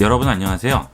여러분 안녕하세요.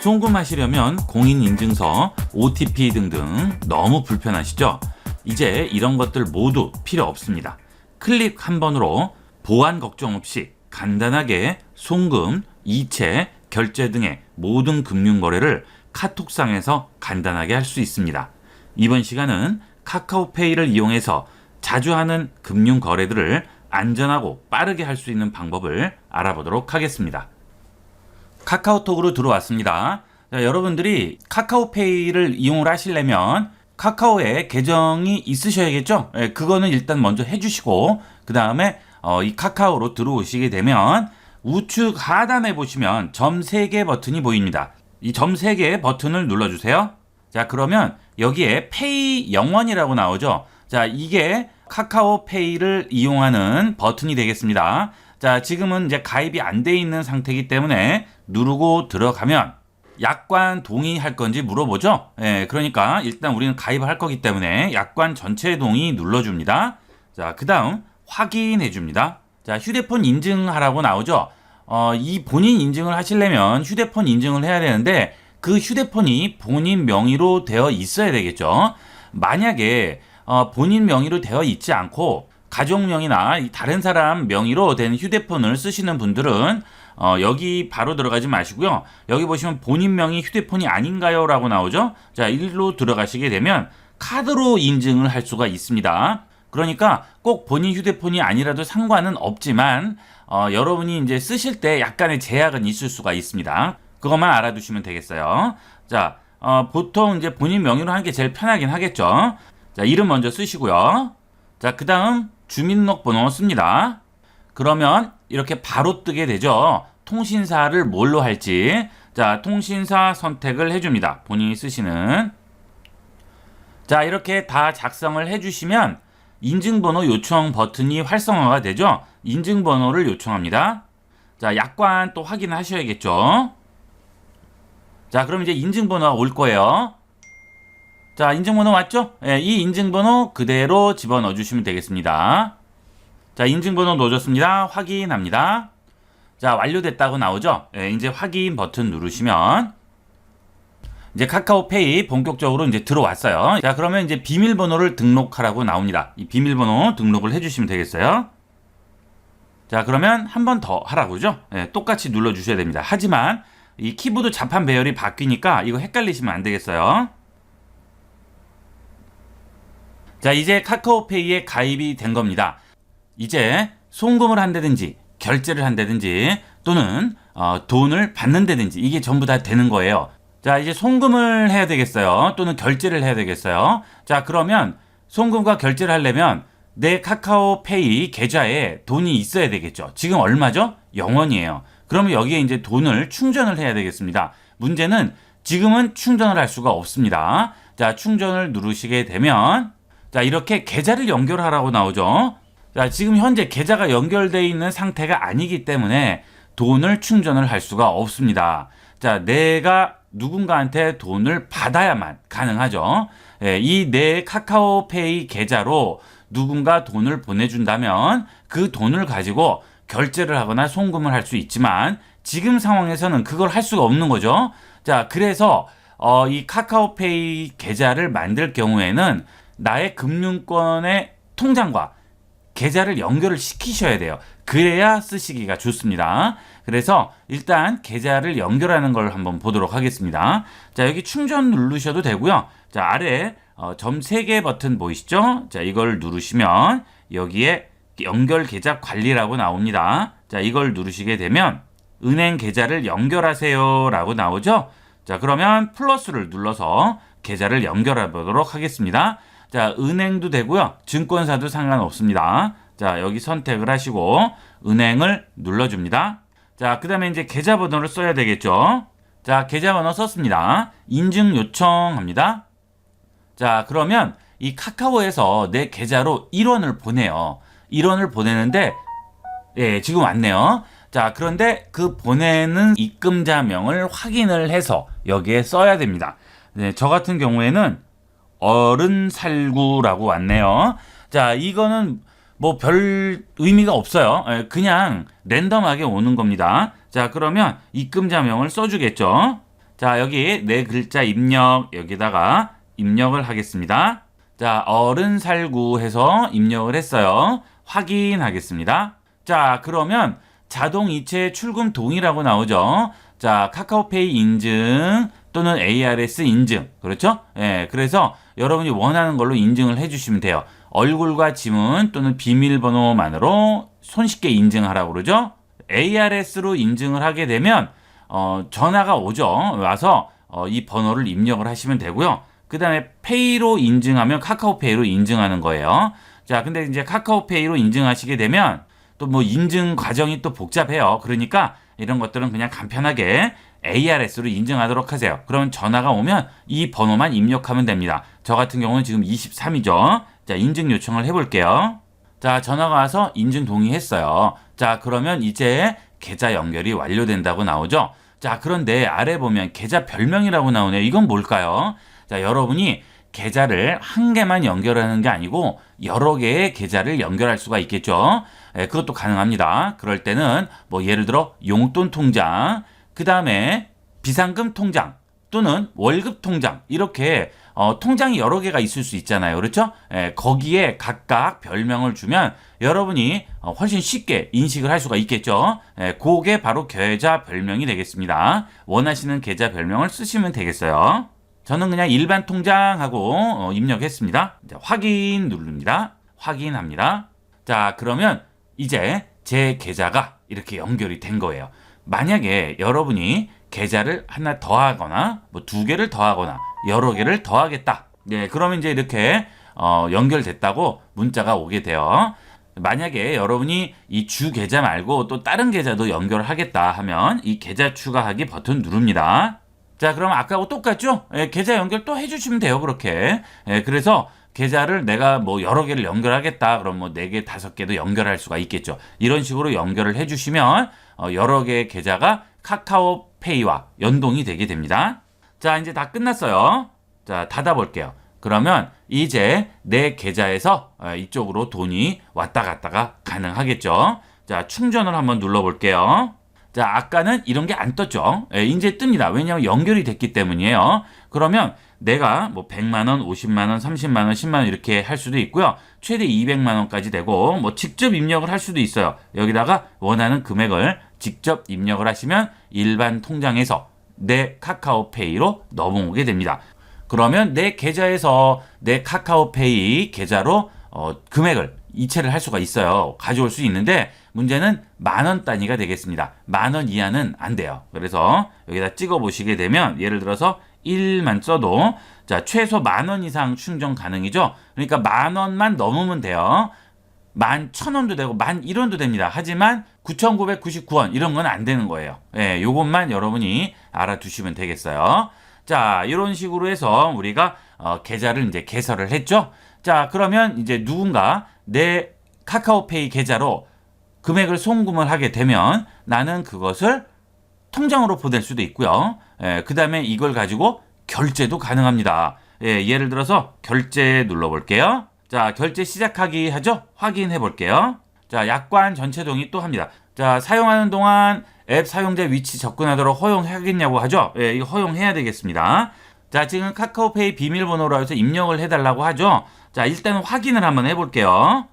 송금 하시려면 공인인증서, OTP 등등 너무 불편하시죠? 이제 이런 것들 모두 필요 없습니다. 클릭 한 번으로 보안 걱정 없이 간단하게 송금, 이체, 결제 등의 모든 금융 거래를 카톡상에서 간단하게 할 수 있습니다. 이번 시간은 카카오페이를 이용해서 자주 하는 금융 거래들을 안전하고 빠르게 할 수 있는 방법을 알아보도록 하겠습니다. 카카오톡으로 들어왔습니다. 자, 여러분들이 카카오페이를 이용을 하시려면 카카오에 계정이 있으셔야겠죠? 예, 그거는 일단 먼저 해주시고 그 다음에 어, 이 카카오로 들어오시게 되면 우측 하단에 보시면 점 3개 버튼이 보입니다. 이 점 3개 버튼을 눌러주세요. 자 그러면 여기에 페이 영원이라고 나오죠. 자 이게 카카오페이를 이용하는 버튼이 되겠습니다. 자 지금은 이제 가입이 안 돼 있는 상태이기 때문에 누르고 들어가면 약관 동의할 건지 물어보죠. 예, 그러니까 일단 우리는 가입을 할 거기 때문에 약관 전체 동의 눌러줍니다. 자, 그 다음 확인해 줍니다. 자, 휴대폰 인증하라고 나오죠. 어, 이 본인 인증을 하시려면 휴대폰 인증을 해야 되는데 그 휴대폰이 본인 명의로 되어 있어야 되겠죠. 만약에 어, 본인 명의로 되어 있지 않고 가족명이나 이 다른 사람 명의로 된 휴대폰을 쓰시는 분들은 어, 여기 바로 들어가지 마시고요. 여기 보시면 본인 명의 휴대폰이 아닌가요? 라고 나오죠. 자, 일로 들어가시게 되면 카드로 인증을 할 수가 있습니다. 그러니까 꼭 본인 휴대폰이 아니라도 상관은 없지만 어, 여러분이 이제 쓰실 때 약간의 제약은 있을 수가 있습니다. 그것만 알아두시면 되겠어요. 자, 어, 보통 이제 본인 명의로 하는 게 제일 편하긴 하겠죠. 자, 이름 먼저 쓰시고요. 자, 그 다음 주민등록번호 씁니다. 그러면 이렇게 바로 뜨게 되죠. 통신사를 뭘로 할지. 자, 통신사 선택을 해줍니다. 본인이 쓰시는. 자, 이렇게 다 작성을 해주시면 인증번호 요청 버튼이 활성화가 되죠. 인증번호를 요청합니다. 자, 약관 또 확인하셔야겠죠. 자, 그럼 이제 인증번호가 올 거예요. 자, 인증번호 왔죠? 예, 이 인증번호 그대로 집어넣어 주시면 되겠습니다. 자, 인증번호 넣어줬습니다. 확인합니다. 자, 완료됐다고 나오죠? 예, 이제 확인 버튼 누르시면 이제 카카오페이 본격적으로 이제 들어왔어요. 자, 그러면 이제 비밀번호를 등록하라고 나옵니다. 이 비밀번호 등록을 해주시면 되겠어요. 자, 그러면 한 번 더 하라고죠? 예, 똑같이 눌러 주셔야 됩니다. 하지만 이 키보드 자판 배열이 바뀌니까 이거 헷갈리시면 안 되겠어요. 자, 이제 카카오페이에 가입이 된 겁니다. 이제 송금을 한다든지 결제를 한다든지 또는 어, 돈을 받는다든지 이게 전부 다 되는 거예요. 자, 이제 송금을 해야 되겠어요. 또는 결제를 해야 되겠어요. 자, 그러면 송금과 결제를 하려면 내 카카오페이 계좌에 돈이 있어야 되겠죠. 지금 얼마죠? 0원이에요. 그러면 여기에 이제 돈을 충전을 해야 되겠습니다. 문제는 지금은 충전을 할 수가 없습니다. 자, 충전을 누르시게 되면 자, 이렇게 계좌를 연결하라고 나오죠. 자, 지금 현재 계좌가 연결되어 있는 상태가 아니기 때문에 돈을 충전을 할 수가 없습니다. 자, 내가 누군가한테 돈을 받아야만 가능하죠. 예, 이내 카카오페이 계좌로 누군가 돈을 보내준다면 그 돈을 가지고 결제를 하거나 송금을 할 수 있지만 지금 상황에서는 그걸 할 수가 없는 거죠. 자, 그래서 어, 이 카카오페이 계좌를 만들 경우에는 나의 금융권의 통장과 계좌를 연결을 시키셔야 돼요. 그래야 쓰시기가 좋습니다. 그래서 일단 계좌를 연결하는 걸 한번 보도록 하겠습니다. 자, 여기 충전 누르셔도 되고요. 자, 아래 어, 점 3개 버튼 보이시죠? 자, 이걸 누르시면 여기에 연결 계좌 관리라고 나옵니다. 자, 이걸 누르시게 되면 은행 계좌를 연결하세요 라고 나오죠? 자, 그러면 플러스를 눌러서 계좌를 연결해 보도록 하겠습니다. 자, 은행도 되고요. 증권사도 상관없습니다. 자, 여기 선택을 하시고 은행을 눌러줍니다. 자, 그 다음에 이제 계좌번호를 써야 되겠죠. 자, 계좌번호 썼습니다. 인증 요청합니다. 자, 그러면 이 카카오에서 내 계좌로 1원을 보내요. 1원을 보내는데, 예, 지금 왔네요. 자, 그런데 그 보내는 입금자명을 확인을 해서 여기에 써야 됩니다. 네, 저 같은 경우에는 어른 살구라고 왔네요. 자, 이거는 뭐 별 의미가 없어요. 예, 그냥 랜덤하게 오는 겁니다. 자, 그러면 입금자명을 써주겠죠. 자, 여기 네 글자 입력 여기다가 입력을 하겠습니다. 자, 어른 살구 해서 입력을 했어요. 확인하겠습니다. 자, 그러면 자동 이체 출금 동의라고 나오죠. 자, 카카오페이 인증 또는 ARS 인증. 그렇죠? 예, 그래서 여러분이 원하는 걸로 인증을 해주시면 돼요. 얼굴과 지문 또는 비밀번호만으로 손쉽게 인증하라고 그러죠. ARS로 인증을 하게 되면 어, 전화가 오죠. 와서 어, 이 번호를 입력을 하시면 되고요. 그 다음에 페이로 인증하면 카카오페이로 인증하는 거예요. 자, 근데 이제 카카오페이로 인증하시게 되면 또 뭐 인증 과정이 또 복잡해요. 그러니까 이런 것들은 그냥 간편하게 ARS로 인증하도록 하세요. 그러면 전화가 오면 이 번호만 입력하면 됩니다. 저 같은 경우는 지금 23이죠. 자, 인증 요청을 해볼게요. 자, 전화가 와서 인증 동의했어요. 자, 그러면 이제 계좌 연결이 완료된다고 나오죠. 자, 그런데 아래 보면 계좌 별명이라고 나오네요. 이건 뭘까요? 자, 여러분이 계좌를 한 개만 연결하는 게 아니고 여러 개의 계좌를 연결할 수가 있겠죠. 예, 그것도 가능합니다. 그럴 때는 뭐 예를 들어 용돈 통장, 그 다음에 비상금 통장 또는 월급 통장 이렇게 어, 통장이 여러 개가 있을 수 있잖아요. 그렇죠? 예, 거기에 각각 별명을 주면 여러분이 어, 훨씬 쉽게 인식을 할 수가 있겠죠. 예, 그게 바로 계좌 별명이 되겠습니다. 원하시는 계좌 별명을 쓰시면 되겠어요. 저는 그냥 일반 통장하고 어, 입력했습니다. 확인 누릅니다. 확인합니다. 자, 그러면 이제 제 계좌가 이렇게 연결이 된 거예요. 만약에 여러분이 계좌를 하나 더 하거나 뭐 두 개를 더 하거나 여러 개를 더 하겠다. 네, 그러면 이제 이렇게 어, 연결됐다고 문자가 오게 돼요. 만약에 여러분이 이 주 계좌 말고 또 다른 계좌도 연결하겠다 하면 이 계좌 추가하기 버튼 누릅니다. 자, 그럼 아까하고 똑같죠? 예, 계좌 연결 또 해주시면 돼요, 그렇게. 예, 그래서 계좌를 내가 뭐 여러 개를 연결하겠다. 그럼 뭐네 개, 다섯 개도 연결할 수가 있겠죠. 이런 식으로 연결을 해주시면 어, 여러 개의 계좌가 카카오페이와 연동이 되게 됩니다. 자, 이제 다 끝났어요. 자, 닫아볼게요. 그러면 이제 내 계좌에서 어, 이쪽으로 돈이 왔다 갔다가 가능하겠죠. 자, 충전을 한번 눌러볼게요. 자, 아까는 이런 게 안 떴죠. 예, 이제 뜹니다. 왜냐하면 연결이 됐기 때문이에요. 그러면 내가 뭐 100만 원, 50만 원, 30만 원, 10만 원 이렇게 할 수도 있고요. 최대 200만 원까지 되고 뭐 직접 입력을 할 수도 있어요. 여기다가 원하는 금액을 직접 입력을 하시면 일반 통장에서 내 카카오페이로 넘어오게 됩니다. 그러면 내 계좌에서 내 카카오페이 계좌로 어, 금액을 이체를 할 수가 있어요. 가져올 수 있는데 문제는 만 원 단위가 되겠습니다. 만 원 이하는 안 돼요. 그래서 여기다 찍어 보시게 되면 예를 들어서 1만 써도 자 최소 만 원 이상 충전 가능이죠. 그러니까 만 원만 넘으면 돼요. 만 천 원도 되고 만 일 원도 됩니다. 하지만 9,999원 이런 건 안 되는 거예요. 예, 요것만 여러분이 알아두시면 되겠어요. 자, 이런 식으로 해서 우리가 어, 계좌를 이제 개설을 했죠. 자, 그러면 이제 누군가 내 카카오페이 계좌로 금액을 송금을 하게 되면 나는 그것을 통장으로 보낼 수도 있고요. 예, 그 다음에 이걸 가지고 결제도 가능합니다. 예, 예를 들어서 결제 눌러볼게요. 자, 결제 시작하기 하죠? 확인해 볼게요. 자, 약관 전체 동의 또 합니다. 자, 사용하는 동안 앱 사용자 위치 접근하도록 허용하겠냐고 하죠? 예, 이거 허용해야 되겠습니다. 자, 지금 카카오페이 비밀번호로 해서 입력을 해달라고 하죠? 자, 일단 확인을 한번 해볼게요.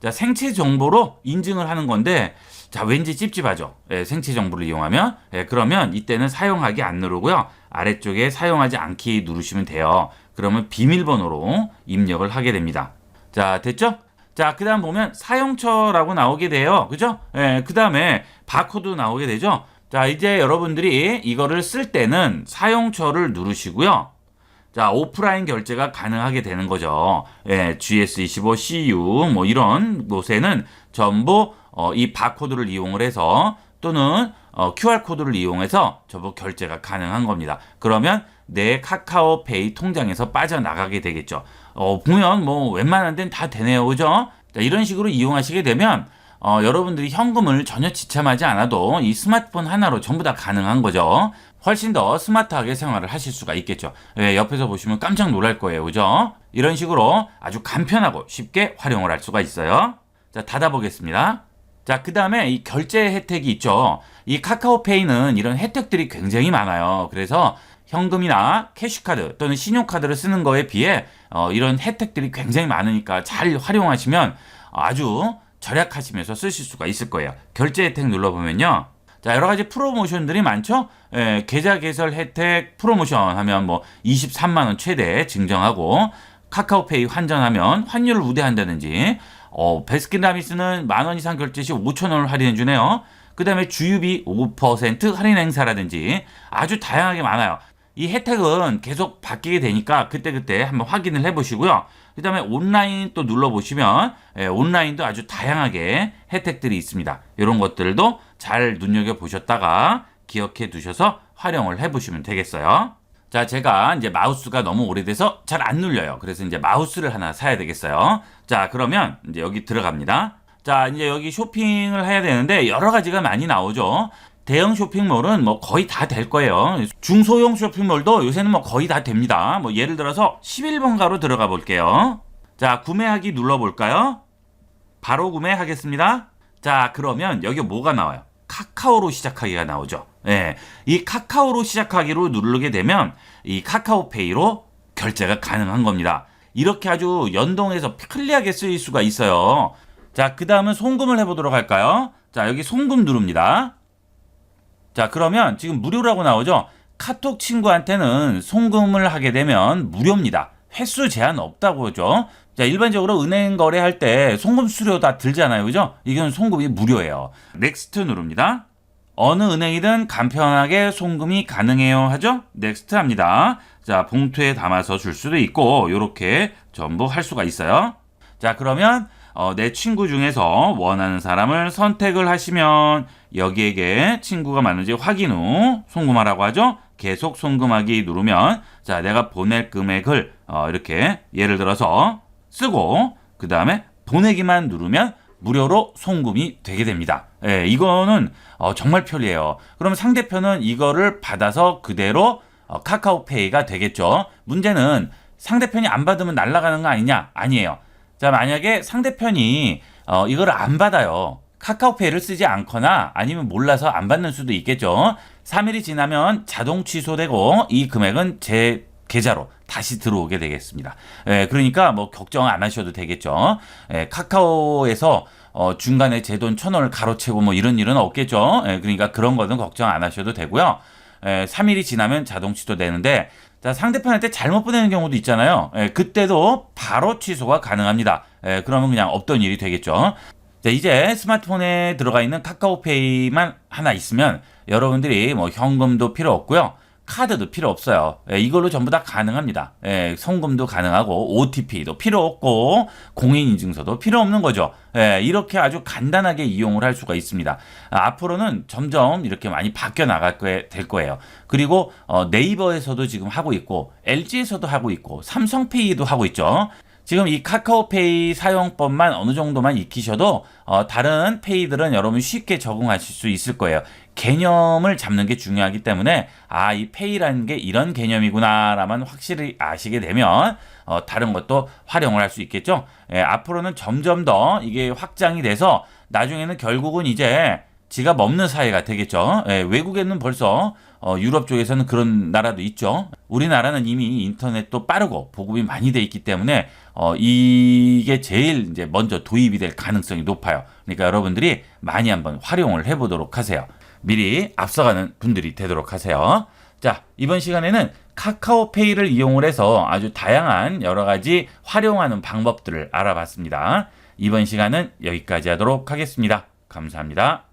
자, 생체 정보로 인증을 하는 건데, 자, 왠지 찝찝하죠? 예, 생체 정보를 이용하면. 예, 그러면 이때는 사용하기 안 누르고요. 아래쪽에 사용하지 않기 누르시면 돼요. 그러면 비밀번호로 입력을 하게 됩니다. 자, 됐죠? 자, 그 다음 보면 사용처라고 나오게 돼요. 그죠? 예, 그 다음에 바코드 나오게 되죠? 자, 이제 여러분들이 이거를 쓸 때는 사용처를 누르시고요. 자, 오프라인 결제가 가능하게 되는 거죠. 예, GS25, CU, 뭐 이런 곳에는 전부 어, 이 바코드를 이용을 해서 또는 어, QR코드를 이용해서 전부 결제가 가능한 겁니다. 그러면 내 카카오페이 통장에서 빠져나가게 되겠죠. 어, 보면 뭐 웬만한 데는 다 되네요. 그죠? 자, 이런 식으로 이용하시게 되면 어, 여러분들이 현금을 전혀 지참하지 않아도 이 스마트폰 하나로 전부 다 가능한 거죠. 훨씬 더 스마트하게 생활을 하실 수가 있겠죠. 예, 옆에서 보시면 깜짝 놀랄 거예요. 그죠? 이런 식으로 아주 간편하고 쉽게 활용을 할 수가 있어요. 자, 닫아보겠습니다. 자, 그 다음에 이 결제 혜택이 있죠. 이 카카오페이는 이런 혜택들이 굉장히 많아요. 그래서 현금이나 캐시카드 또는 신용카드를 쓰는 거에 비해 어, 이런 혜택들이 굉장히 많으니까 잘 활용하시면 아주 절약하시면서 쓰실 수가 있을 거예요. 결제 혜택 눌러보면요. 자, 여러 가지 프로모션들이 많죠? 예, 계좌 개설 혜택 프로모션 하면 뭐 23만원 최대 증정하고 카카오페이 환전하면 환율을 우대한다든지 어, 베스킨라빈스는 만 원 이상 결제 시 5천 원을 할인해 주네요. 그 다음에 주유비 5% 할인 행사라든지 아주 다양하게 많아요. 이 혜택은 계속 바뀌게 되니까 그때그때 한번 확인을 해보시고요. 그 다음에 온라인 또 눌러보시면 예, 온라인도 아주 다양하게 혜택들이 있습니다. 이런 것들도 잘 눈여겨보셨다가 기억해 두셔서 활용을 해보시면 되겠어요. 자, 제가 이제 마우스가 너무 오래돼서 잘 안 눌려요. 그래서 이제 마우스를 하나 사야 되겠어요. 자, 그러면 이제 여기 들어갑니다. 자, 이제 여기 쇼핑을 해야 되는데 여러 가지가 많이 나오죠. 대형 쇼핑몰은 뭐 거의 다 될 거예요. 중소형 쇼핑몰도 요새는 뭐 거의 다 됩니다. 뭐 예를 들어서 11번가로 들어가 볼게요. 자, 구매하기 눌러볼까요? 바로 구매하겠습니다. 자, 그러면 여기 뭐가 나와요? 카카오로 시작하기가 나오죠. 예. 이 카카오로 시작하기로 누르게 되면 이 카카오페이로 결제가 가능한 겁니다. 이렇게 아주 연동해서 편리하게 쓰일 수가 있어요. 자, 그 다음은 송금을 해보도록 할까요? 자, 여기 송금 누릅니다. 자, 그러면 지금 무료라고 나오죠? 카톡 친구한테는 송금을 하게 되면 무료입니다. 횟수 제한 없다고 하죠. 자, 일반적으로 은행 거래할 때 송금 수료 다 들잖아요. 그죠? 이건 송금이 무료예요. 넥스트 누릅니다. 어느 은행이든 간편하게 송금이 가능해요 하죠? 넥스트 합니다. 자, 봉투에 담아서 줄 수도 있고 요렇게 전부 할 수가 있어요. 자, 그러면 어, 내 친구 중에서 원하는 사람을 선택을 하시면 여기에게 친구가 맞는지 확인 후 송금하라고 하죠. 계속 송금하기 누르면 자 내가 보낼 금액을 어, 이렇게 예를 들어서 쓰고 그 다음에 보내기만 누르면 무료로 송금이 되게 됩니다. 예, 이거는 어, 정말 편리해요. 그럼 상대편은 이거를 받아서 그대로 어, 카카오페이가 되겠죠. 문제는 상대편이 안 받으면 날아가는 거 아니냐? 아니에요. 자, 만약에 상대편이 어, 이거를 안 받아요. 카카오페이를 쓰지 않거나 아니면 몰라서 안 받는 수도 있겠죠. 3일이 지나면 자동 취소되고 이 금액은 제 계좌로 다시 들어오게 되겠습니다. 예, 그러니까 뭐 걱정 안 하셔도 되겠죠. 예, 카카오에서 어, 중간에 제 돈 천 원을 가로채고 뭐 이런 일은 없겠죠. 예, 그러니까 그런 거는 걱정 안 하셔도 되고요. 예, 3일이 지나면 자동 취소되는데 자, 상대편한테 잘못 보내는 경우도 있잖아요. 예, 그때도 바로 취소가 가능합니다. 예, 그러면 그냥 없던 일이 되겠죠. 자, 이제 스마트폰에 들어가 있는 카카오페이만 하나 있으면 여러분들이 뭐 현금도 필요 없고요. 카드도 필요 없어요. 예, 이걸로 전부 다 가능합니다. 예, 송금도 가능하고 OTP도 필요 없고 공인인증서도 필요 없는 거죠. 예, 이렇게 아주 간단하게 이용을 할 수가 있습니다. 아, 앞으로는 점점 이렇게 많이 바뀌어 나갈 거, 될 거예요. 그리고 어, 네이버에서도 지금 하고 있고 LG에서도 하고 있고 삼성페이도 하고 있죠. 지금 이 카카오페이 사용법만 어느 정도만 익히셔도 어, 다른 페이들은 여러분 쉽게 적응하실 수 있을 거예요. 개념을 잡는 게 중요하기 때문에 아 이 페이라는 게 이런 개념이구나라만 확실히 아시게 되면 어, 다른 것도 활용을 할 수 있겠죠. 예, 앞으로는 점점 더 이게 확장이 돼서 나중에는 결국은 이제 지갑 없는 사회가 되겠죠. 예, 외국에는 벌써 어, 유럽 쪽에서는 그런 나라도 있죠. 우리나라는 이미 인터넷도 빠르고 보급이 많이 돼 있기 때문에 어, 이게 제일 이제 먼저 도입이 될 가능성이 높아요. 그러니까 여러분들이 많이 한번 활용을 해보도록 하세요. 미리 앞서가는 분들이 되도록 하세요. 자, 이번 시간에는 카카오페이를 이용을 해서 아주 다양한 여러 가지 활용하는 방법들을 알아봤습니다. 이번 시간은 여기까지 하도록 하겠습니다. 감사합니다.